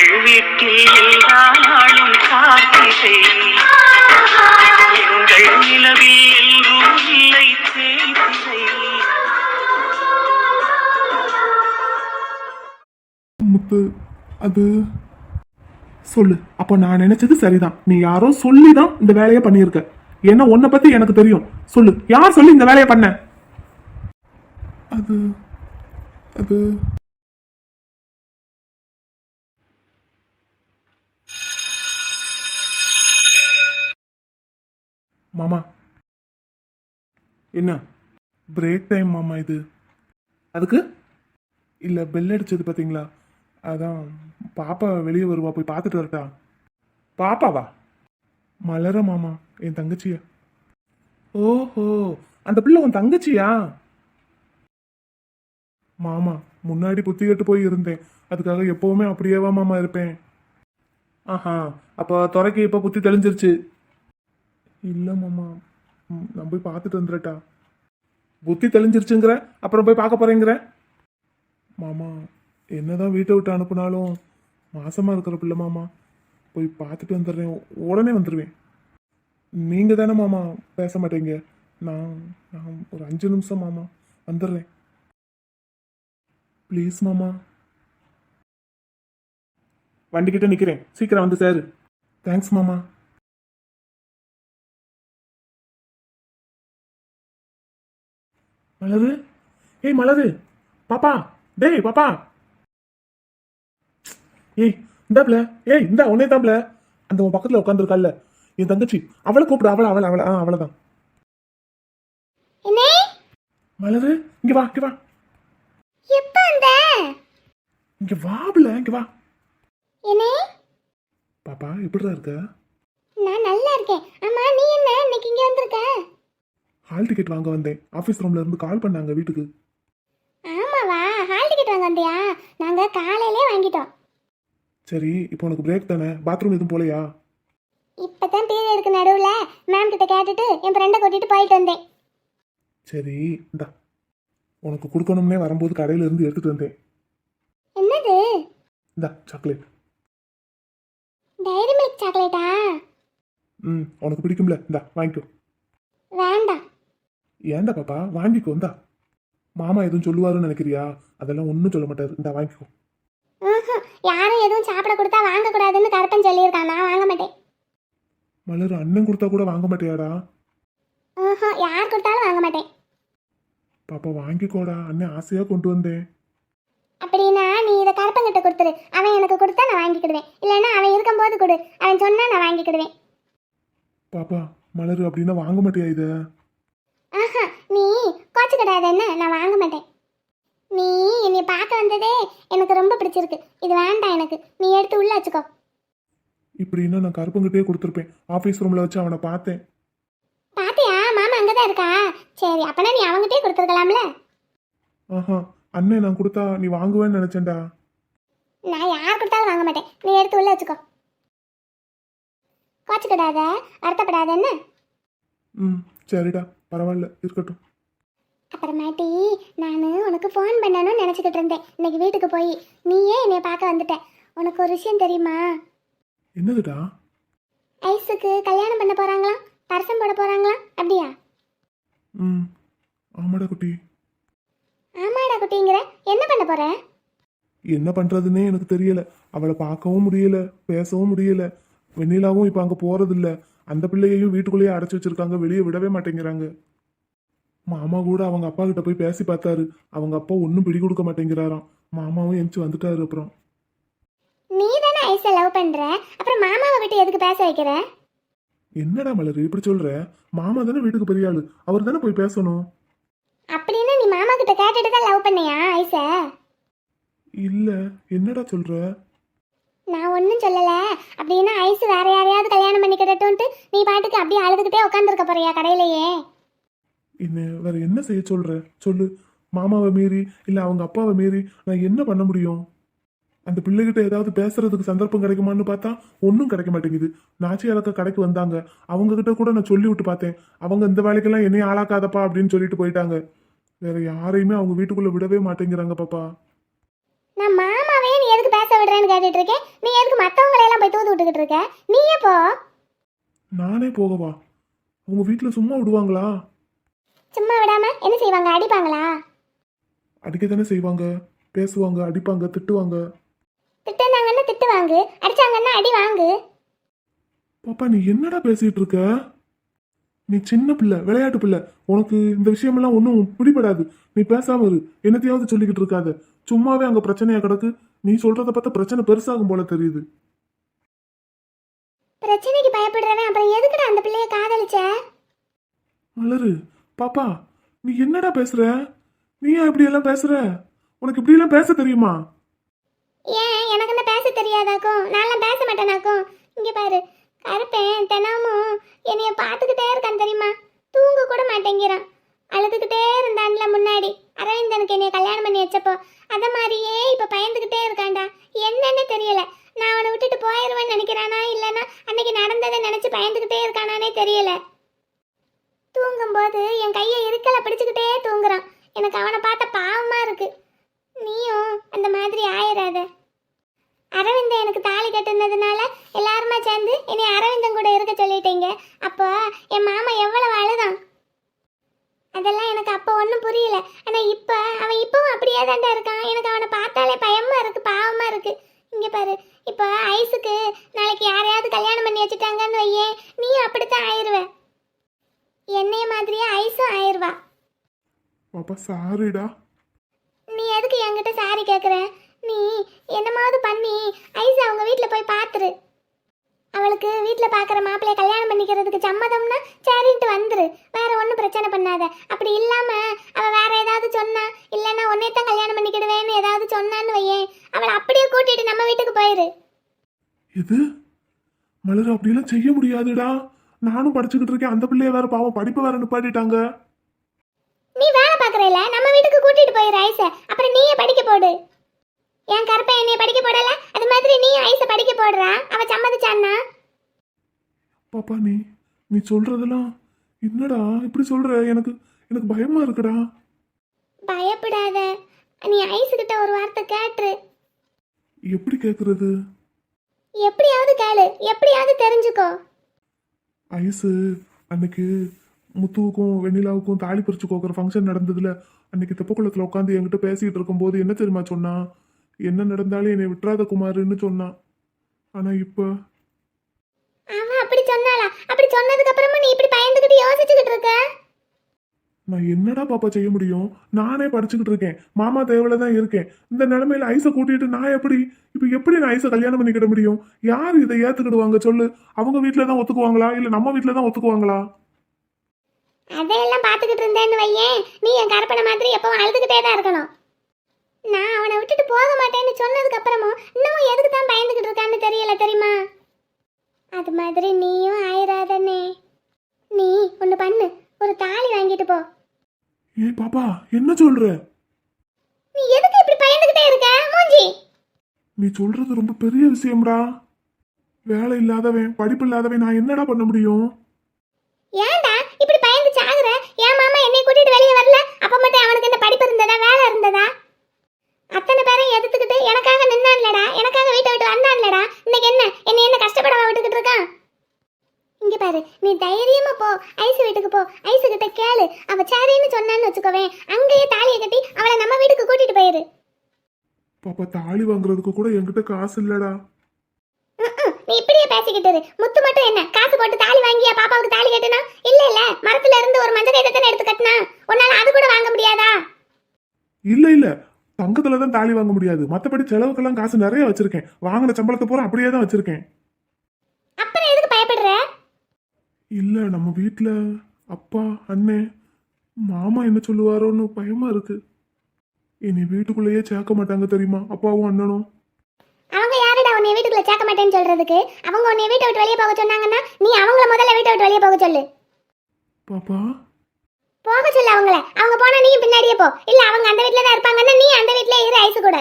எங்கள் வீட்டில் எல்லா நாளும் காத்திரை. எங்கள் நிலவில் எல்லோரும் இல்லை தேய்திரை முத்து அது சொல்லு. அப்போ நான் நினைச்சது சரிதான். நீ யாரோ சொல்லி தான் இந்த வேலையை பண்ணியிருக்க. ஏன்னா உன்னை பத்தி எனக்கு தெரியும். சொல்லு. யார் சொல்லி இந்த வேலையை பண்ண? அது அது மாமா. என்ன? பிரேக் டைம் மாமா இது. அதுக்கு? இல்லை பெல் அடிச்சது பார்த்தீங்களா அதான் பாப்பா வெளியே வருவா போய் பார்த்துட்டு வரட்டா? பாப்பாவா? மலர மாமா என் தங்கச்சியா. ஓஹோ அந்த பிள்ளை உன் தங்கச்சியா? மாமா முன்னாடி புத்தி கட்டு போய் இருந்தேன். அதுக்காக எப்பவுமே அப்படியேவா மாமா இருப்பேன். ஆஹா அப்போ துறைக்கு இப்போ புத்தி தெளிஞ்சிருச்சு. இல்லை மாமா. ம், நான் போய் பார்த்துட்டு வந்துடட்டா புத்தி தெளிஞ்சிருச்சுங்கிற அப்புறம் போய் பார்க்க போறேங்கிற. மாமா என்னதான் வீட்டை விட்டு அனுப்புனாலும் மாசமா இருக்கிற பிள்ளை மாமா. போய் பார்த்துட்டு வந்துடுறேன் உடனே வந்துடுவேன் நீங்க தானே மாமா பேச மாட்டீங்க. நான் நான் ஒரு அஞ்சு நிமிஷம் மாமா வந்துடுறேன். ப்ளீஸ் மாமா. வண்டிக்கிட்ட நிற்கிறேன் சீக்கிரம் வந்து சேரு. தேங்க்ஸ் மாமா. மலரு? ஏய் மலரு. பாப்பா. டேய் பாப்பா. ஏய் இந்தாப்ல ஏய் இந்தா உன்னே தாப்ல அந்த உன் பக்கத்துல உட்காந்துருக்கால என் தங்கச்சி. அவளை கூப்பிடு. அவளை அவளை அவளை. ஆ என்னே? மலரு இங்க வா இங்க வா. எப்ப வந்த? இங்க வாப்ல இங்க வா. என்னே? பாப்பா எப்படிடா இருக்க? நான் நல்லா இருக்கேன். ஆமா நீ என்ன? இன்னைக்கு இங்க வந்திருக்க? ஹால் டிக்கெட் வாங்க வந்தேன். ஆஃபீஸ் ரூம்ல இருந்து கால் பண்ணாங்க வீட்டுக்கு. ஆமாவா? ஹால் டிக்கெட் வாங்க வந்தியா? நாங்க காலையிலே வாங்கிட்டோம். சரி இப்போ உனக்கு பிரேக் தானே? பாத்ரூம் எதுவும் போலையா? இப்பதான் பீரியடுக்கு நடுவுல. மேம் கிட்ட கேட்டுட்டு என் ஃப்ரெண்டை கூட்டிட்டு போயிட்டு வந்தேன். சரி இந்தா. உனக்கு கொடுக்கணும்னே வரும்போது கடையில இருந்து எடுத்துட்டு வந்தேன். என்னது? இந்தா சாக்லேட் டைரி மில்க் சாக்லேட்டா ம் உனக்கு பிடிக்கும்ல. இந்தா வாங்கிக்கோ. ஏன்டா பாப்பா? வாங்கிக்கோ இந்தா. மாமா எதுவும் சொல்லுவாருன்னு நினைக்கிறியா? அதெல்லாம் ஒன்றும் சொல்ல மாட்டாரு. இந்தா வாங்கிக்கோ. யாரும் எதுவும் சாப்பிட கொடுத்தா வாங்க கூடாதுன்னு கருப்பன் சொல்லியிருக்கான். நான் வாங்க மாட்டேன். மலர் அண்ணன் கொடுத்தா கூட வாங்க மாட்டியாடா. யார் கொடுத்தாலும் வாங்க மாட்டேன். பாப்பா வாங்கிக்கோடா. அண்ணன் ஆசையா கொண்டு வந்தேன். அப்படின்னா நீ இதை கருப்பங்கிட்ட கொடுத்துரு. அவன் எனக்கு கொடுத்தா நான் வாங்கிக்கிடுவேன். இல்லைன்னா அவன் இருக்கும்போது கொடு. அவன் சொன்னா நான் வாங்கிக்கிடுவேன். பாப்பா மலர் அப்படின்னா வாங்க மாட்டியா இத? ஆஹா நீ கோச்சு கிடையாது என்ன? நான் வாங்க மாட்டேன். நீ என்னை பார்க்க வந்ததே எனக்கு ரொம்ப பிடிச்சிருக்கு. இது வேண்டாம் எனக்கு. நீ எடுத்து உள்ள வச்சுக்கோ. இப்படின்னா நான் கருப்பங்கிட்டே கொடுத்துருப்பேன். ஆஃபீஸ் ரூம்ல வச்சு அவனை பார்த்தேன். பாத்தியா? மாமா அங்கதான் இருக்கா? சரி அப்பனா நீ அவங்ககிட்டயே கொடுத்துருக்கலாம்ல? ஆஹா அண்ணன் நான் கொடுத்தா நீ வாங்குவேன்னு நினைச்சேன்டா. நான் யார் கொடுத்தாலும் வாங்க மாட்டேன். நீ எடுத்து உள்ள வச்சுக்கோ. கோச்சுக்கிடாத வருத்தப்படாத என்ன? ம் சரிடா. பரவாயில்ல இருக்கட்டும். அப்புறமாட்டி நான் உனக்கு ஃபோன் பண்ணணும்னு நினச்சிக்கிட்டு இருந்தேன். இன்னைக்கு வீட்டுக்கு போய் நீயே என்னை பார்க்க வந்துட்ட. உனக்கு ஒரு விஷயம் தெரியுமா? என்னதுடா? ஐஸுக்கு கல்யாணம் பண்ண போகிறாங்களாம் பரசம் போட போகிறாங்களாம் அப்படியா? ம் ஆமாடா குட்டி. ஆமாடா குட்டிங்கிற என்ன பண்ண போற? என்ன பண்றதுன்னே எனக்கு தெரியல. அவளை பார்க்கவும் முடியல பேசவும் முடியல. வெண்ணிலாவும் இப்ப அங்க போறது இல்ல அந்த பிள்ளையையும் வீட்டுக்குள்ளேயே அடைச்சு வச்சிருக்காங்க. வெளியே விடவே மாட்டேங்கிறாங்க. மாமா கூட அவங்க அப்பா கிட்ட போய் பேசி பார்த்தாரு. அவங்க அப்பா ஒன்றும் பிடி கொடுக்க மாட்டேங்கிறாராம். மாமாவும் எந்திச்சு வந்துட்டாரு அப்புறம். நீ தானே ஐஸை லவ் பண்ற? அப்புறம் மாமாவை விட்டு எதுக்கு பேச வைக்கிற? என்னடா மலர் இப்படி சொல்ற? மாமா தானே வீட்டுக்கு பெரிய ஆளு. அவர் தானே போய் பேசணும். அப்படின்னு நீ மாமா கிட்ட கேட்டுட்டு தான் லவ் பண்ணியா ஐஸை இல்ல என்னடா சொல்ற? நான் ஒன்றும் சொல்லலை. அப்படின்னா ஐஸ் வேற யாரையாவது கல்யாணம் பண்ணிக்கிடட்டும்ட்டு நீ பாட்டுக்கு அப்படியே அழுதுகிட்டே உட்காந்துருக்க போறியா கடையிலேயே? என்ன வேற என்ன செய்ய சொல்ற? சொல்லு. மாமாவை மீறி இல்லை அவங்க அப்பாவை மீறி நான் என்ன பண்ண முடியும்? அந்த பிள்ளைகிட்ட ஏதாவது பேசுறதுக்கு சந்தர்ப்பம் கிடைக்குமான்னு பார்த்தா ஒன்றும் கிடைக்க மாட்டேங்குது. நாச்சியாரக்க கடைக்கு வந்தாங்க. அவங்க கிட்ட கூட நான் சொல்லி விட்டு பார்த்தேன். அவங்க இந்த வேலைக்கெல்லாம் என்னையும் ஆளாக்காதப்பா அப்படின்னு சொல்லிட்டு போயிட்டாங்க. வேற யாரையுமே அவங்க வீட்டுக்குள்ள விடவே மாட்டேங்கிறாங்க பாப்பா. நான் மாமாவே நீ எதுக்கு பேச விடுறேன்னு கேட்டுட்டு இருக்கேன் நீ எதுக்கு மற்றவங்களை எல்லாம் போய் தூது விட்டுக்கிட்டு இருக்க? நீயே போ நானே போகவா. உங்க வீட்டில் சும்மா விடுவாங்களா? சும்மா விடாம என்ன செய்வாங்க? அடிப்பாங்களா? அடிக்க தானே செய்வாங்க. பேசுவாங்க அடிப்பாங்க திட்டுவாங்க. திட்டுனாங்கன்னா திட்டு வாங்கு அடிச்சாங்கன்னா அடி வாங்கு. பாப்பா நீ என்னடா பேசிட்டு இருக்க? நீ சின்ன பிள்ளை விளையாட்டு பிள்ளை. உனக்கு இந்த விஷயமெல்லாம் ஒன்றும் பிடிபடாது. நீ பேசாம இரு. என்னத்தையாவது சொல்லிக்கிட்டு இருக்காத. சும்மாவே அங்க பிரச்சனையா கிடக்கு. நீ சொல்றத பார்த்தா பிரச்சனை பெருசாகும் போல தெரியுது. பிரச்சனைக்கு பயப்படுறவன் அப்புறம் எதுக்குடா அந்த பிள்ளைய காதலிச்ச? மலரு பாப்பா நீ என்னடா பேசுற? நீ ஏன் இப்படி எல்லாம் பேசுற? உனக்கு இப்படி எல்லாம் பேச தெரியுமா? ஏன்? எனக்கு என்ன பேச தெரியாதாக்கும்? நான்லாம் பேச மாட்டேனாக்கும்? இங்க பாரு கருப்பேன் தினமும் என்னைய பார்த்துக்கிட்டே இருக்கான் தெரியுமா? தூங்க கூட மாட்டேங்கிறான். அழுதுகிட்டே இருந்தான்ல முன்னாடி. அரவிந்தனுக்கு என்னைய கல்யாணம் பண்ணி வச்சப்போ. அத மாதிரியே இப்ப பயந்துகிட்டே இருக்கான்டா என்னன்னு தெரியல நான் அவனை விட்டுட்டு போயிடுவேன்னு நினைக்கிறானா இல்லைன்னா அன்னைக்கு நடந்ததை நினைச்சு பயந்துகிட்டே இருக்கானானே தெரியல தூங்கும்போது என் கையை இருக்கல பிடிச்சுக்கிட்டே தூங்குறான் எனக்கு அவனை பார்த்த பாவமா இருக்கு நீயும் அந்த மாதிரி ஆயிடாத அரவிந்த எனக்கு தாலி கட்டுனதுனால எல்லாருமா சேர்ந்து என்னை அரவிந்தன் கூட இருக்க சொல்லிட்டீங்க அப்போ என் மாமா எவ்வளவு அழுதான் அதெல்லாம் எனக்கு அப்போ ஒன்றும் புரியல ஆனால் இப்போ அவன் இப்பவும் அப்படியே தாண்டா இருக்கான் எனக்கு அவனை பார்த்தாலே பயமா இருக்கு பாவமா இருக்கு இங்க பாரு இப்போ ஐஸுக்கு நாளைக்கு யாரையாவது கல்யாணம் பண்ணி வச்சுட்டாங்கன்னு வையேன் நீயும் அப்படித்தான் ஆயிருவ என்னைய மாதிரியே ஆயிருவா பாப்பா சாரிடா. நீ எதுக்கு என்கிட்ட சாரி கேட்குற நீ என்னமாவது பண்ணி ஐஸ் அவங்க வீட்டில் போய் பார்த்துரு அவளுக்கு வீட்டில் பார்க்குற மாப்பிள்ளைய கல்யாணம் பண்ணிக்கிறதுக்கு சம்மதம்னா சரின்ட்டு வந்துரு. வேற ஒன்றும் பிரச்சனை பண்ணாத. அப்படி இல்லாமல் அவள் வேற ஏதாவது சொன்னா இல்லைன்னா உன்னை தான் கல்யாணம் பண்ணிக்கிடுவேன்னு ஏதாவது சொன்னான்னு வையேன் அவளை அப்படியே கூட்டிட்டு நம்ம வீட்டுக்கு போயிரு. இது? மலர் அப்படியெல்லாம் செய்ய முடியாதுடா. நானும் படிச்சுக்கிட்டு இருக்கேன். அந்த பிள்ளைய வேற பாவம் படிப்பு வேற நிப்பாட்டிட்டாங்க. நீ வேலை பார்க்குறல நம்ம வீட்டுக்கு கூட்டிட்டு போயிரு ஐஸை. அப்புறம் நீயே படிக்க போடு. என் கருப்பை என்னைய படிக்க போடல? அது மாதிரி நீயும் ஐஸை படிக்க போடுறா? அவ சம்மதிச்சான்னா? பாப்பா நீ நீ சொல்றதெல்லாம் என்னடா இப்படி சொல்ற? எனக்கு எனக்கு பயமா இருக்குடா. பயப்படாத. நீ ஐஸ் கிட்ட ஒரு வார்த்தை கேட்டுரு. எப்படி கேக்குறது? எப்படியாவது கேளு. எப்படியாவது தெரிஞ்சுக்கோ. ஐஸு அன்னைக்கு முத்துவுக்கும் வெண்ணிலாவுக்கும் தாலி பிரிச்சு கோக்குற ஃபங்க்ஷன் நடந்ததுல அன்னைக்கு தெப்பக்குளத்துல உட்காந்து என்கிட்ட பேசிக்கிட்டு இருக்கும்போது என்ன தெரியுமா சொன்னா? என்ன நடந்தாலும் என்னை விட்டுறாத குமாருன்னு சொன்னான் ஆனா இப்ப அப்படி சொன்னாளா? அப்படி சொன்னதுக்கு அப்புறமா நீ இப்படி பயந்துகிட்டு யோசிச்சுக்கிட்டு இருக்க? நான் என்னடா பாப்பா செய்ய முடியும்? நானே படிச்சுக்கிட்டு இருக்கேன். மாமா தேவையில தான் இருக்கேன். இந்த நிலைமையில ஐஸை கூட்டிட்டு நான் எப்படி இப்ப எப்படி நான் ஐஸை கல்யாணம் பண்ணிக்கிட முடியும்? யார் இதை ஏத்துக்கிடுவாங்க சொல்லு? அவங்க வீட்டுல தான் ஒத்துக்குவாங்களா? இல்ல நம்ம வீட்டுல தான் ஒத்துக்குவாங்களா? அதையெல்லாம் பார்த்துக்கிட்டு இருந்தேன்னு வையேன். நீ என் கருப்பனை மாதிரி எப்பவும் அழுதுகிட்டே தான் இருக்கணும். நான் அவனை விட்டுட்டு போக மாட்டேன்னு சொன்னதுக்கு அப்புறமும் இன்னமும் எதுக்கு தான் பயந்துகிட்டு இருக்கான்னு தெரியல தெரியுமா? அது மாதிரி நீயும் ஆயிராதனே நீ ஒன்று பண்ணு. ஒரு தாலி வாங்கிட்டு போ. ஏய் பாப்பா என்ன சொல்ற? நீ எதுக்கு இப்படி பயந்துகிட்டே இருக்க? மூஞ்சி. நீ சொல்றது ரொம்ப பெரிய விஷயம்டா. வேலை இல்லாதவன் படிப்பு இல்லாதவன் நான் என்னடா பண்ண முடியும்? ஏன்டா இப்படி சாகுற? என் மாமா என்னை கூட்டிட்டு வெளியே வரல. அப்ப மட்டும் அவனுக்கு என்ன படிப்பு இருந்ததா வேலை இருந்ததா? அத்தனை பேரையும் எதிர்த்துக்கிட்டு எனக்காக நின்னான்லடா. எனக்காக வீட்டை விட்டு வந்தான்லடா. இன்னைக்கு என்ன? என்ன என்ன கஷ்டப்பட விட்டுக்கிட்டு இருக்கான்? இங்க பாரு நீ தைரியமா போ. ஐஸ் வீட்டுக்கு போ. ஐஸ் கிட்ட கேளு. அவ சரின்னு சொன்னான்னு வச்சுக்கோவேன். அங்கேயே தாலியை கட்டி அவளை நம்ம வீட்டுக்கு கூட்டிட்டு போயிரு. பாப்பா தாலி வாங்குறதுக்கு கூட என்கிட்ட காசு இல்லடா. நீ இப்படியே பேசிக்கிட்டு. முத்து மட்டும் என்ன? காசு போட்டு தாலி வாங்கியா? பாப்பாவுக்கு தாலி கட்டுனா? இல்ல இல்ல. மரத்துல இருந்து ஒரு மஞ்சள் கைத்தனை எடுத்து கட்டினா? உன்னால அது கூட வாங்க முடியாதா? இல்ல இல்ல. தங்கத்துல தான் தாலி வாங்க முடியாது. மத்தபடி செலவுக்கெல்லாம் காசு நிறைய வச்சிருக்கேன். வாங்கின சம்பளத்தை பூரா அப்படியே தான் வச்சிருக்கேன். அப்புறம் எதுக்கு பயப்படுற? இல்ல நம்ம வீட்ல அப்பா அண்ணே மாமா என்ன சொல்லுவாரோன்னு பயமா இருக்கு. இனி வீட்டுக்குள்ளேயே சேர்க்க மாட்டாங்க தெரியுமா? அப்பாவும் அண்ணனும். அவங்க உன்னை வீட்டுக்குள்ள சேர்க்க மாட்டேன்னு சொல்றதுக்கு அவங்க உன்னை வீட்டை விட்டு வெளியே போக சொன்னாங்கன்னா நீ அவங்கள முதல்ல வீட்டை விட்டு வெளியே போக சொல்லு. பாப்பா? போக சொல்லு அவங்கள. அவங்க போனா நீயும் பின்னாடியே போ. இல்ல அவங்க அந்த வீட்ல தான் இருப்பாங்கன்னா நீ அந்த வீட்ல இரு ஐசு கூட.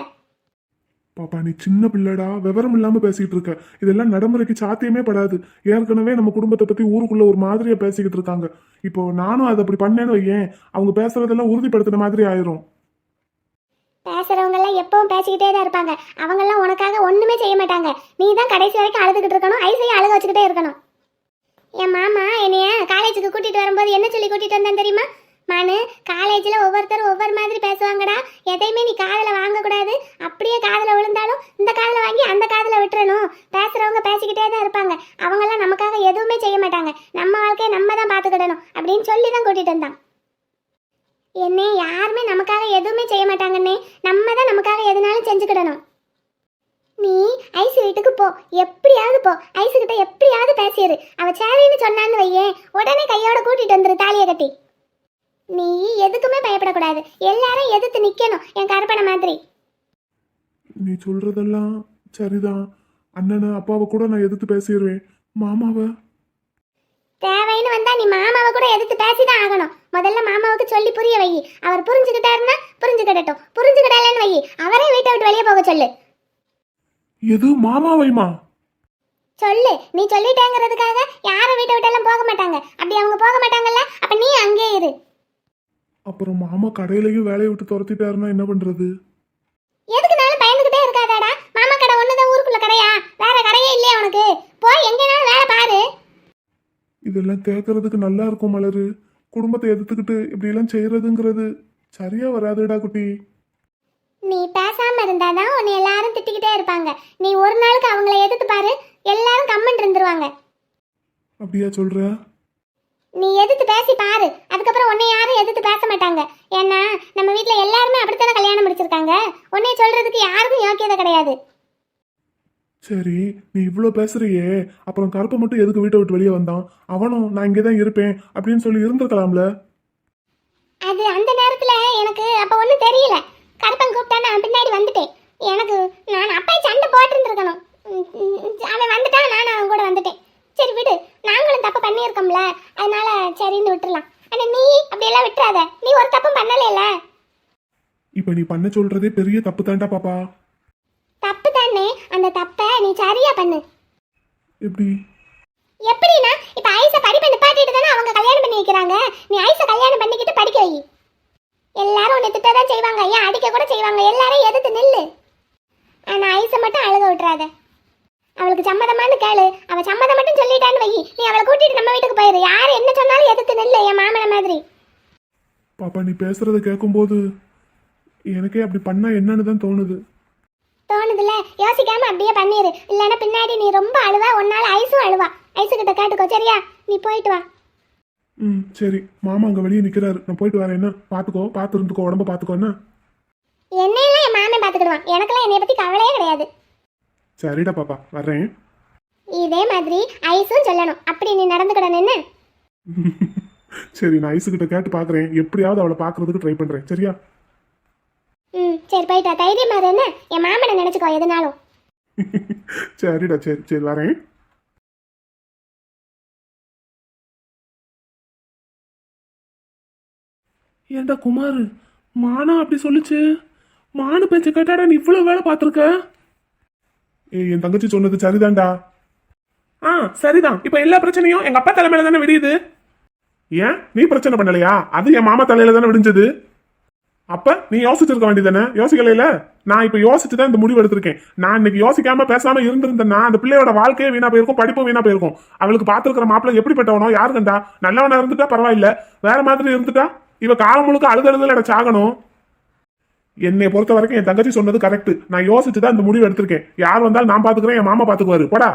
பாப்பா நீ சின்ன பிள்ளடா. விவரம் இல்லாம பேசிக்கிட்டு இருக்க. இதெல்லாம் நடைமுறைக்கு சாத்தியமே படாது. ஏற்கனவே நம்ம குடும்பத்தை பத்தி ஊருக்குள்ள ஒரு மாதிரியா பேசிக்கிட்டு இருக்காங்க. இப்போ நானும் அதை அப்படி பண்ணேன்னு வையேன். அவங்க பேசுறதெல்லாம் உறுதிப்படுத்தின மாதிரி ஆயிரும். பேசுறவங்க எல்லாம் எப்பவும் பேசிக்கிட்டே தான் இருப்பாங்க. அவங்க எல்லாம் உனக்காக ஒண்ணுமே செய்ய மாட்டாங்க. நீ தான் கடைசி வரைக்கும் அழுதுகிட்டு இருக்கணும் ஐசையும் அழுக வச்சுக்கிட்டே இருக்கணும். என் மாமா என்னைய காலேஜுக்கு கூட்டிட்டு வரும்போது என்ன சொல்லி கூட்டிட்டு வந்தேன் தெரியுமா? மானு காலேஜில் ஒவ்வொருத்தரும் ஒவ்வொரு மாதிரி பேசுவாங்கடா. எதையுமே நீ காதில் வாங்கக்கூடாது. அப்படியே காதில் விழுந்தாலும் இந்த காதில் வாங்கி அந்த காதில் விட்டுறணும். பேசுகிறவங்க பேசிக்கிட்டே தான் இருப்பாங்க. அவங்கெல்லாம் நமக்காக எதுவுமே செய்ய மாட்டாங்க. நம்ம வாழ்க்கையை நம்ம தான் பார்த்துக்கிடணும் அப்படின்னு சொல்லி தான் கூட்டிகிட்டு வந்தான். என்னே யாருமே நமக்காக எதுவுமே செய்ய மாட்டாங்கன்னே நம்ம தான் நமக்காக எதுனாலும் செஞ்சுக்கிடணும். நீ ஐசு வீட்டுக்கு போ. எப்படியாவது போ. ஐசு கிட்ட எப்படியாவது பேசிடு அவ சரின்னு சொன்னான்னு வையேன். உடனே கையோட கூட்டிட்டு வந்துரு தாலியை கட்டி. நீ எதுக்குமே பயப்படக்கூடாது. எல்லாரும் எதிர்த்து நிக்கணும் என் கருப்பனை மாதிரி. நீ சொல்றதெல்லாம் சரிதான். அண்ணனை அப்பாவை கூட நான் எதிர்த்து பேசிடுவேன் மாமாவை? தேவைன்னு வந்தா நீ மாமாவை கூட எதிர்த்து பேசிதான் ஆகணும். முதல்ல மாமாவுக்கு சொல்லி புரிய வை. அவர் புரிஞ்சுக்கிட்டாருன்னா புரிஞ்சுக்கிடட்டும். புரிஞ்சுக்கிடலன்னு வை. அவரே வீட்டை விட்டு வெளியே போக சொல்லு. எது மாமாவைமா சொல்லு. நீ சொல்லிட்டேங்கிறதுக்காக யாரும் வீட்டை விட்டெல்லாம் போக மாட்டாங்க. அப்படி அவங்க போக மாட்டாங்கல்ல? அப்ப நீ அங்கேயே இரு. அப்புறம் மாமா கடையிலையும் வேலையை விட்டு துரத்திட்டாருன்னா என்ன பண்றது? எதுக்குனாலும் பயந்துகிட்டே இருக்காதாடா. மாமா கடை ஒண்ணுதான் ஊருக்குள்ள கடையா? வேற கடையே இல்லையா உனக்கு? போய் எங்கனாலும் வேலை பாரு. இதெல்லாம் கேட்கறதுக்கு நல்லா இருக்கும் மலரு. குடும்பத்தை எதிர்த்துக்கிட்டு இப்படி எல்லாம் செய்யறதுங்கிறது சரியா வராதுடா குட்டி. நீ பேசாம இருந்தாதான் உன்னை எல்லாரும் திட்டிக்கிட்டே இருப்பாங்க. நீ ஒரு நாளுக்கு அவங்கள எதிர்த்து பாரு எல்லாரும் கம்மன் இருந்துருவாங்க. அப்படியா சொல்ற? நீ எதிர்த்து பேசி பாரு அதுக்கப்புறம் உன்னை யாரும் எதிர்த்து பேச மாட்டாங்க. ஏன்னா நம்ம வீட்ல எல்லாருமே அப்படித்தானே கல்யாணம் முடிச்சிருக்காங்க? உன்னை சொல்றதுக்கு யாருக்கும் யோக்கியதை கிடையாது. சரி நீ இவ்வளோ பேசுறியே. அப்புறம் கருப்பை மட்டும் எதுக்கு வீட்டை விட்டு வெளியே வந்தான்? அவனும் நான் இங்கே தான் இருப்பேன் அப்படின்னு சொல்லி இருந்திருக்கலாம்ல. அது அந்த நேரத்துல எனக்கு அப்ப ஒண்ணும் தெரியல. கருப்பன் கூப்பிட்டா நான் பின்னாடி வந்துட்டேன். எனக்கு நான் அப்பயே சண்டை போட்டிருந்துருக்கணும். அவன் வந்துட்டான் நான் அவன் கூட வந்துட்டேன். சரி விடு நாங்களும் தப்பு பண்ணியிருக்கோம்ல. அதனால சரின்னு விட்டுறலாம். ஆனா நீ அப்படியெல்லாம் விட்டுறாத. நீ ஒரு தப்பும் பண்ணலைல. இப்போ நீ பண்ண சொல்றதே பெரிய தப்பு தான்டா பாப்பா. தப்பு தானே அந்த தப்பை நீ சரியா பண்ணு. எப்படி? எப்படின்னா இப்ப ஐஸ படிப்பை நிப்பாட்டிட்டு தானே அவங்க கல்யாணம் பண்ணி வைக்கிறாங்க. நீ ஐஸ கல்யாணம் பண்ணிக்கிட்டு படிக்க வை. எல்லாரும் உன்னை திட்டதான் செய்வாங்க. ஏன் அடிக்க கூட செய்வாங்க? எல்லாரும் எதிர்த்து நில்லு. ஆனா ஐஸ மட்டும் அழுக விட்டுறாத. அவளுக்கு சம்மதமான்னு கேளு. அவ சம்மதம் மட்டும் சொல்லிட்டான்னு வை. நீ அவளை கூட்டிட்டு நம்ம வீட்டுக்கு போயிரு. யார் என்ன சொன்னாலும் எதிர்த்து நில்லு என் மாமன மாதிரி. பாப்பா நீ பேசுறத கேட்கும்போது எனக்கே அப்படி பண்ணா என்னன்னு தான் தோணுது. தோணுதுல யோசிக்காம அப்படியே பண்ணிரு. இல்லைன்னா பின்னாடி நீ ரொம்ப அழுவா உன்னால ஐஸும் அழுவா. ஐஸு கிட்ட கேட்டுக்கோ சரியா? நீ போயிட்டு வா. ம் சரி. மாமா அங்கே வெளியே நிற்கிறாரு நான் போயிட்டு வரேன். என்ன? பார்த்துக்கோ பார்த்து இருந்துக்கோ உடம்ப பார்த்துக்கோ என்ன? என்னையெல்லாம் என் மாமன் பாத்துக்கிடுவான். எனக்கெல்லாம் என்னைய பத்தி கவலையே கிடையாது. சரிடா பாப்பா வர்றேன். இதே மாதிரி ஐஸும் சொல்லணும். அப்படி நீ நடந்துக்கிடணும் என்ன? சரி நான் ஐஸுக்கிட்ட கேட்டு பார்க்குறேன் எப்படியாவது அவளை பார்க்கறதுக்கு ட்ரை பண்ணுறேன் சரியா? சரி போயிட்டா தைரியமா இரு என்ன? என் மாமனை நினைச்சுக்கோ எதுனாலும். சரிடா சரி சரி வரேன். ஏண்டா குமார் மானா அப்படி சொல்லுச்சு? மானு பேச்ச கேட்டாடா நீ இவ்வளவு வேலை பார்த்துருக்க? ஏய் என் தங்கச்சி சொன்னது சரிதான்டா. ஆ சரிதான். இப்ப எல்லா பிரச்சனையும் எங்க அப்பா தலைமையில தானே விடியுது ஏன்? நீ பிரச்சனை பண்ணலையா? அது என் மாமா தலையில தானே விடிஞ்சது அப்ப நீ யோசிச்சிருக்க வேண்டியதானே யோசிக்கலையில? நான் இப்ப யோசிச்சு தான் இந்த முடிவு எடுத்திருக்கேன். நான் இன்னைக்கு யோசிக்காம பேசாம இருந்திருந்தேன்னா அந்த பிள்ளையோட வாழ்க்கையே வீணா போயிருக்கும் படிப்பும் வீணா போயிருக்கும். அவளுக்கு பாத்துருக்கிற மாப்பிள்ளை எப்படிப்பட்டவனோ யாரு கண்டா? நல்லவனா இருந்துட்டா பரவாயில்ல. வேற மாதிரி இருந்துட்டா? இவ காலம் முழுக்க அழுது எனக்கு சாகணும். என்னை பொறுத்த வரைக்கும் என் தங்கச்சி சொன்னது கரெக்ட் நான் யோசிச்சு தான் இந்த முடிவு எடுத்திருக்கேன். யார் வந்தாலும் நான் பாத்துக்கிறேன் என் மாமா பாத்துக்குவாரு போடா.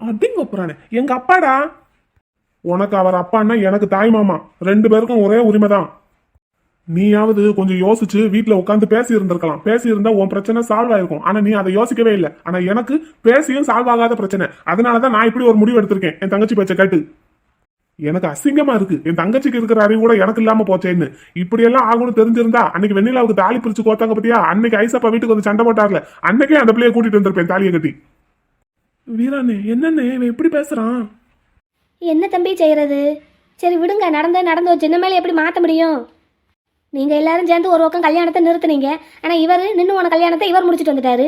அப்படிங்க எங்க அப்பாடா? உனக்கு அவர் அப்பான்னா எனக்கு தாய் மாமா. ரெண்டு பேருக்கும் ஒரே உரிமை தான் நீயாவது கொஞ்சம் யோசிச்சு வீட்டுல உட்காந்து பேசி இருந்திருக்கலாம் பேசி இருந்தா உன் பிரச்சனை சால்வ் ஆயிருக்கும். ஆனா நீ அதை யோசிக்கவே இல்லை. ஆனா எனக்கு பேசியும் சால்வ் ஆகாத பிரச்சனை. அதனாலதான் நான் இப்படி ஒரு முடிவு எடுத்திருக்கேன். என் தங்கச்சி பேச்ச கேட்டு. எனக்கு அசிங்கமா இருக்கு. என் தங்கச்சிக்கு இருக்கிற அறிவு கூட எனக்கு இல்லாம போச்சேன்னு. இப்படி எல்லாம் ஆகும்னு தெரிஞ்சிருந்தா அன்னைக்கு வெண்ணிலாவுக்கு தாலி பிரிச்சு கோத்தாங்க பத்தியா? அன்னைக்கு ஐசப்பா வீட்டுக்கு வந்து சண்டை போட்டார்ல. அன்னைக்கே அந்த பிள்ளைய கூட்டிட்டு வந்திருப்பேன் தாலியை கட்டி. வீரானே என்னன்னு இவன் எப்படி பேசுறான்? என்ன தம்பி செய்யறது? சரி விடுங்க. நடந்த நடந்து வச்சு மேலே எப்படி மாற்ற முடியும்? நீங்கள் எல்லாரும் சேர்ந்து ஒரு பக்கம் கல்யாணத்தை நிறுத்துனீங்க. ஆனால் இவர் நின்று உன கல்யாணத்தை இவர் முடிச்சிட்டு வந்துட்டாரு.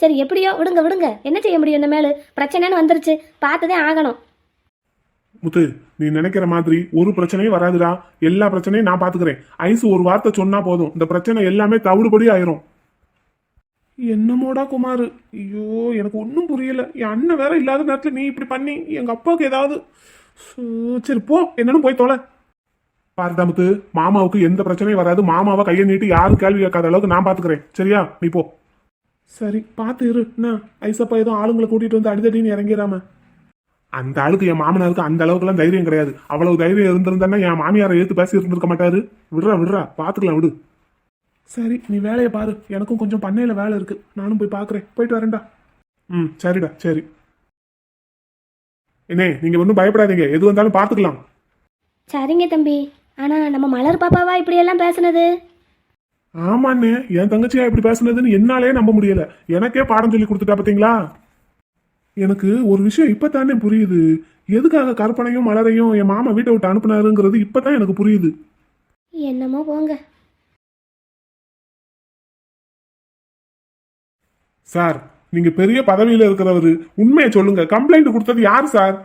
சரி எப்படியோ விடுங்க விடுங்க. என்ன செய்ய முடியும் இனிமேல் பிரச்சனைன்னு வந்துருச்சு. பார்த்துதான் ஆகணும். முத்து நீ நினைக்கிற மாதிரி ஒரு பிரச்சனையும் வராதுடா. எல்லா பிரச்சனையும் நான் பாத்துக்கிறேன். ஐஸ் ஒரு வார்த்தை சொன்னா போதும். இந்த பிரச்சனை எல்லாமே தவிடுபடி ஆயிரும். என்னமோடா குமார்? ஐயோ எனக்கு ஒன்றும் புரியல. என் அண்ணன் வேற இல்லாத நேரத்தில் நீ இப்படி பண்ணி எங்க அப்பாவுக்கு ஏதாவது சரி போ. என்னன்னு போய் தொலை. பார்த்தாமுத்து மாமாவுக்கு எந்த பிரச்சனையும் வராது. மாமாவை கையை நீட்டு யாரும் கேள்வி கேட்காத அளவுக்கு நான் பாத்துக்கிறேன். சரியா? நீ போ. சரி பார்த்து இரு. என்ன? ஐசப்பா ஏதோ ஆளுங்களை கூட்டிட்டு வந்து அடிதடின்னு இறங்கிடாம அந்த ஆளுக்கு என் மாமனாருக்கு அந்த அளவுக்குலாம் தைரியம் கிடையாது. அவ்வளவு தைரியம் இருந்திருந்தா என் மாமியாரை ஏத்து பேசி இருந்திருக்க மாட்டாரு. விடுறா விடுறா. பாத்துக்கலாம் விடு. சரி நீ வேலையை பாரு. எனக்கும் கொஞ்சம் பண்ணையில வேலை இருக்கு. நானும் போய் பாக்குறேன். போயிட்டு வரேன்டா. ம் சரிடா சரி. என்னே நீங்க ஒன்றும் பயப்படாதீங்க. எது வந்தாலும் பாத்துக்கலாம். சரிங்க தம்பி. ஆனால் நம்ம மலர் பாப்பாவா இப்படியெல்லாம் பேசுனது? ஆமாண்ணே என் தங்கச்சியா இப்படி பேசுனதுன்னு என்னாலே நம்ப முடியல. எனக்கே பாடம் சொல்லி கொடுத்துட்டா பாத்தீங்களா? எனக்கு ஒரு விஷயம் இப்பதானே புரியுது. எதுக்காக கற்பனையும் மலரையும் என் மாமா வீட்டை விட்டு அனுப்புனாருங்கிறது இப்பதான் எனக்கு புரியுது. என்னமோ போங்க. சார் நீங்க பெரிய பதவியில இருக்கிறவரு. உண்மையை சொல்லுங்க. கம்ப்ளைண்ட் கொடுத்தது யார் சார்?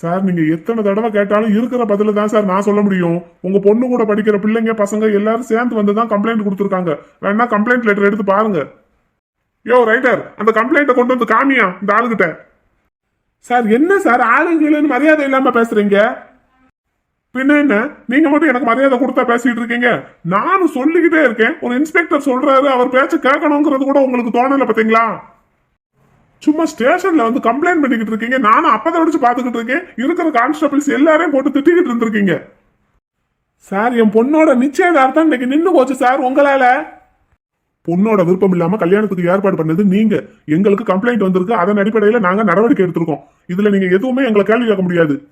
சார் நீங்க எத்தனை தடவை கேட்டாலும் இருக்கிற பதில தான் சார் நான் சொல்ல முடியும். உங்க பொண்ணு கூட படிக்கிற பிள்ளைங்க பசங்க எல்லாரும் சேர்ந்து வந்து தான் கம்ப்ளைண்ட் கொடுத்துருக்காங்க. வேணா கம்ப்ளைண்ட் லெட்டர் எடுத்து பாருங்க. யோ ரைட்டர் அந்த கம்ப்ளைண்ட்டை கொண்டு வந்து காமியா இந்த ஆளுகிட்ட? சார் என்ன சார் ஆளுங்களுன்னு மரியாதை இல்லாம பேசுறீங்க? பின்ன என்ன? நீங்க மட்டும் எனக்கு மரியாதை கொடுத்தா பேசிட்டு இருக்கீங்க. நானும் சொல்லிக்கிட்டே இருக்கேன். ஒரு இன்ஸ்பெக்டர் சொல்றாரு அவர் பேச்ச கேட்கணுங்கிறது கூட உங்களுக்கு தோணல பாத்தீங்களா? சும்மா ஸ்டேஷன்ல வந்து கம்ப்ளைண்ட் பண்ணிக்கிட்டு இருக்கீங்க. நானும் அப்பதை வச்சு பாத்துக்கிட்டு இருக்கேன். இருக்கிற கான்ஸ்டபிள்ஸ் எல்லாரையும் போட்டு திட்டிக்கிட்டு இருந்திருக்கீங்க. சார் என் பொண்ணோட நிச்சயதார்த்தம் இன்னைக்கு நின்று போச்சு சார் உங்களால. பொண்ணோட விருப்பம் இல்லாம கல்யாணத்துக்கு ஏற்பாடு பண்ணது நீங்க. எங்களுக்கு கம்ப்ளைண்ட் வந்திருக்கு. அதன் அடிப்படையில நாங்க நடவடிக்கை எடுத்திருக்கோம். இதுல நீங்க எதுவுமே எங்களை கேள்வி கேட்க முடியாது.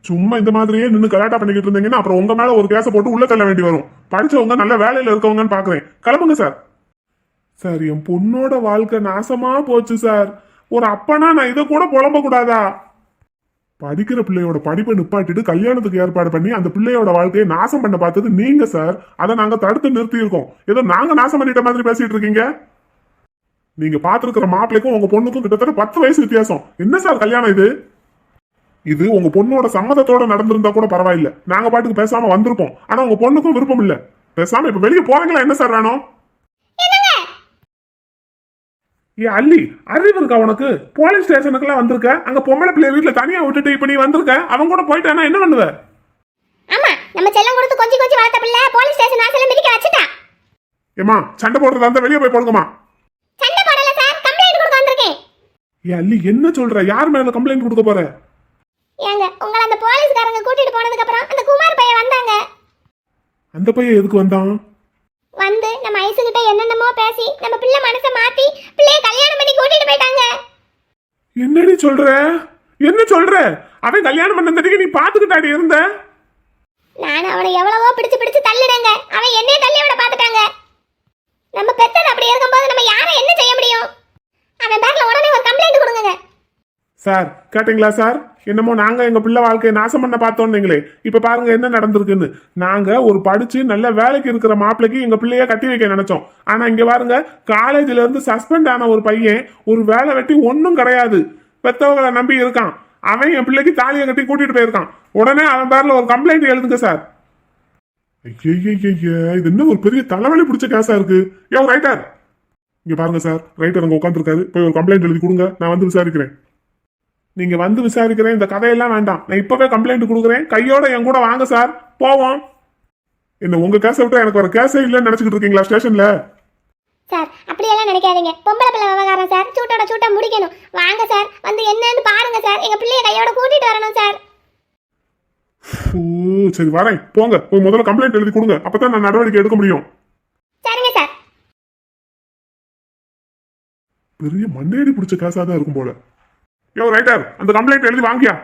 சும்மா இந்த மாதிரியே நின்னு கலாட்டா பண்ணிக்கிட்டு இருந்தீங்கன்னா அப்புறம் உங்க மேல ஒரு கேச போட்டு உள்ள தள்ள வேண்டி வரும். படிச்சவங்க நல்ல வேலையில இருக்கவங்கன்னு பாக்குறேன். கிளம்புங்க சார் சார் என் பொண்ணோட வாழ்க்கை நாசமா போச்சு சார். ஒரு அப்பனா நான் இதை கூட புலம்ப கூடாதா படிக்கிற பிள்ளையோட படிப்பை நிப்பாட்டிட்டு கல்யாணத்துக்கு ஏற்பாடு பண்ணி அந்த பிள்ளையோட வாழ்க்கையை நாசம் பண்ண பார்த்தது நீங்க சார். அதை நாங்க தடுத்து நிறுத்தி இருக்கோம் ஏதோ நாங்க நாசம் பண்ணிட்ட மாதிரி பேசிட்டு இருக்கீங்க? நீங்க பாத்துருக்கிற மாப்பிள்ளைக்கும் உங்க பொண்ணுக்கும் கிட்டத்தட்ட பத்து வயசு வித்தியாசம். என்ன சார் கல்யாணம் இது? இது உங்க பொண்ணோட சம்மதத்தோட நடந்திருந்தா கூட பரவாயில்ல. நாங்க பாட்டுக்கு பேசாம வந்திருப்போம். ஆனா உங்க பொண்ணுக்கும் விருப்பம் இல்ல. பேசாம இப்ப வெளியே போறீங்களா? என்ன சார் வேணும்? ஏ அல்லி அறிவு இருக்கா உனக்கு? போலீஸ் ஸ்டேஷனுக்குலாம் வந்திருக்க. அங்க பொம்பளை பிள்ளைய வீட்டுல தனியா விட்டுட்டு இப்ப நீ வந்திருக்க. அவங்க கூட போயிட்டானா என்ன பண்ணுவ? ஆமா நம்ம செல்லம் கொடுத்து கொஞ்சம் கொஞ்சம் வளர்த்த பிள்ளை போலீஸ் ஸ்டேஷன் வாசல்ல மிதிக்க வச்சுட்டா. ஏமா சண்டை போடுறதா இருந்தா வெளியே போய் போடுங்கம்மா சண்டை போடல சார் கம்ப்ளைண்ட் கொடுக்க வந்திருக்கேன். ஏ அல்லி என்ன சொல்ற? யார் மேல கம்ப்ளைண்ட் கொடுக்க போற? ஏங்க உங்களை அந்த போலீஸ்காரங்க கூட்டிட்டு போனதுக்கு அப்புறம் அந்த குமார் பையன் வந்தாங்க. அந்த பையன் எதுக்கு வந்தான்? வந்து நம்ம ஐசுகிட்ட என்னென்னமோ பேசி நம்ம பிள்ளை மனசை மாத்தி பிள்ளைய கல்யாணம் பண்ணி கூட்டிட்டு போயிட்டாங்க. என்னடி சொல்ற? என்ன சொல்ற? அவன் கல்யாணம் பண்ணதுக்கு நீ பாத்துக்கிட்டாடி இருந்த? நான் அவனை எவ்வளவோ பிடிச்சு பிடிச்சு தள்ளிடுங்க அவன் என்னைய தள்ளி விட பார்த்துட்டாங்க நம்ம பெத்தது அப்படி இருக்கும்போது நம்ம யாரை என்ன செய்ய முடியும்? அவன் பேக்ல உடனே ஒரு கம்ப்ளைண்ட் கொடுங்க சார் கேட்டீங்களா சார்? என்னமோ நாங்க எங்க பிள்ளை வாழ்க்கையை நாசம் பண்ண பார்த்தோன்னீங்களே. இப்ப பாருங்க என்ன நடந்திருக்குன்னு. நாங்க ஒரு படிச்சு நல்ல வேலைக்கு இருக்கிற மாப்பிள்ளைக்கு எங்க பிள்ளைய கட்டி வைக்க நினைச்சோம். ஆனா இங்க பாருங்க காலேஜ்ல இருந்து சஸ்பெண்ட் ஆன ஒரு பையன் ஒரு வேலை வெட்டி ஒன்றும் கிடையாது. பெத்தவங்களை நம்பி இருக்கான். அவன் என் பிள்ளைக்கு தாலியை கட்டி கூட்டிட்டு போயிருக்கான். உடனே அவன் பேர்ல ஒரு கம்ப்ளைண்ட் எழுதுங்க சார் இது என்ன ஒரு பெரிய தலைவலி பிடிச்ச கேஸா இருக்கு? யோ ரைட்டர் இங்க பாருங்க சார் ரைட்டர் அங்க உட்காந்துருக்காரு போய் ஒரு கம்ப்ளைண்ட் எழுதி கொடுங்க. நான் வந்து விசாரிக்கிறேன். நீங்க வந்து விசாரிக்கிறேன் இந்த கதையெல்லாம் வேண்டாம். நான் இப்பவே கம்ப்ளைண்ட் கொடுக்குறேன். கையோட என் கூட வாங்க சார் போவோம். என்ன உங்க கேஸை விட்டு எனக்கு ஒரு கேஸே இல்லைன்னு நினைச்சுக்கிட்டு இருக்கீங்களா ஸ்டேஷன்ல சார் அப்படியெல்லாம் நினைக்காதீங்க. பொம்பளை பிள்ளை விவகாரம் சார் சூட்டோட சூட்டா முடிக்கணும். வாங்க சார் வந்து என்னன்னு பாருங்க சார் எங்க பிள்ளைய கையோட கூட்டிட்டு வரணும் சார் ஓ சரி வரேன். போங்க. போய் முதல்ல கம்ப்ளைண்ட் எழுதி கொடுங்க. அப்பதான் நான் நடவடிக்கை எடுக்க முடியும். சரிங்க சார் பெரிய மண்ணேடி பிடிச்ச கேஸா தான் இருக்கும் போல. யோ ரைட்டர் அந்த கம்ப்ளைண்ட் எழுதி வாங்கியா?